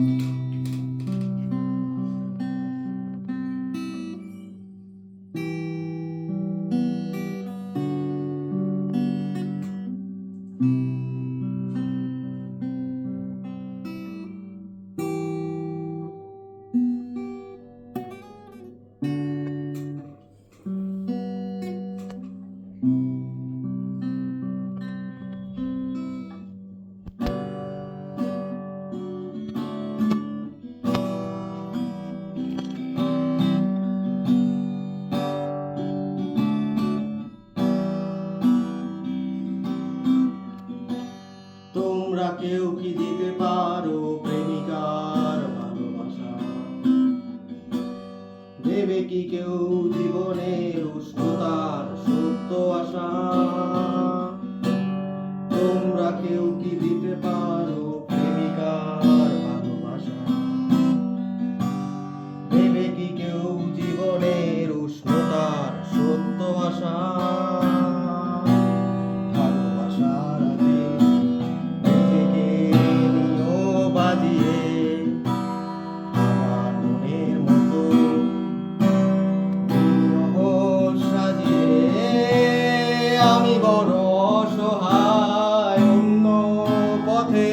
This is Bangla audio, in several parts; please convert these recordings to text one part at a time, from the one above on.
তোমরা কেউ কি দিতে পারো আমার মতো সাজিয়ে আমি বড় অসহায় পথে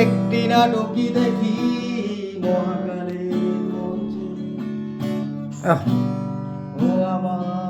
একটি নাটকই দেখি মহাকালে ও আমায়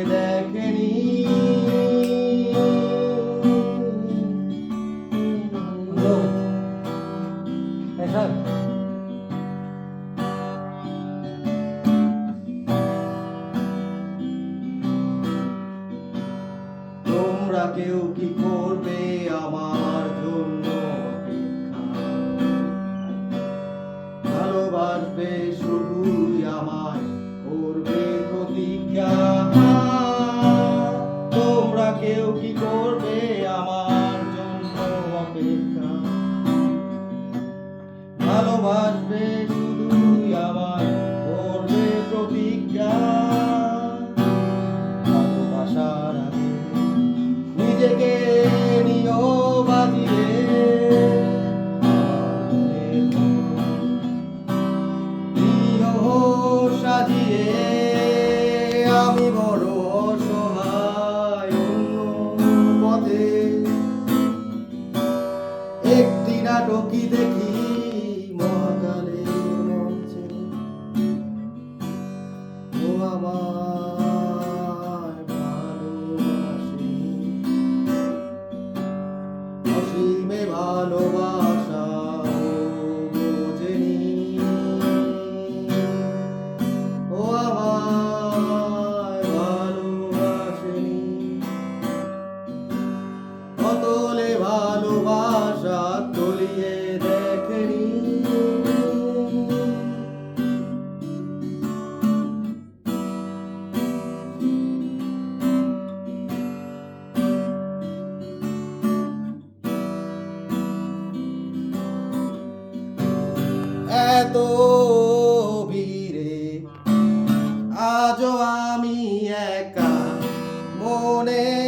তোমরা কেউ কি করবে আমার জন্য ভালোবাসবে শুধুই আমায় করবে প্রতিজ্ঞা। তোমরা কেউ কি করবে আমার জন্য অপেক্ষা? ভালোবাসবে love. এত ভিড়ে আজও আমি একা মনে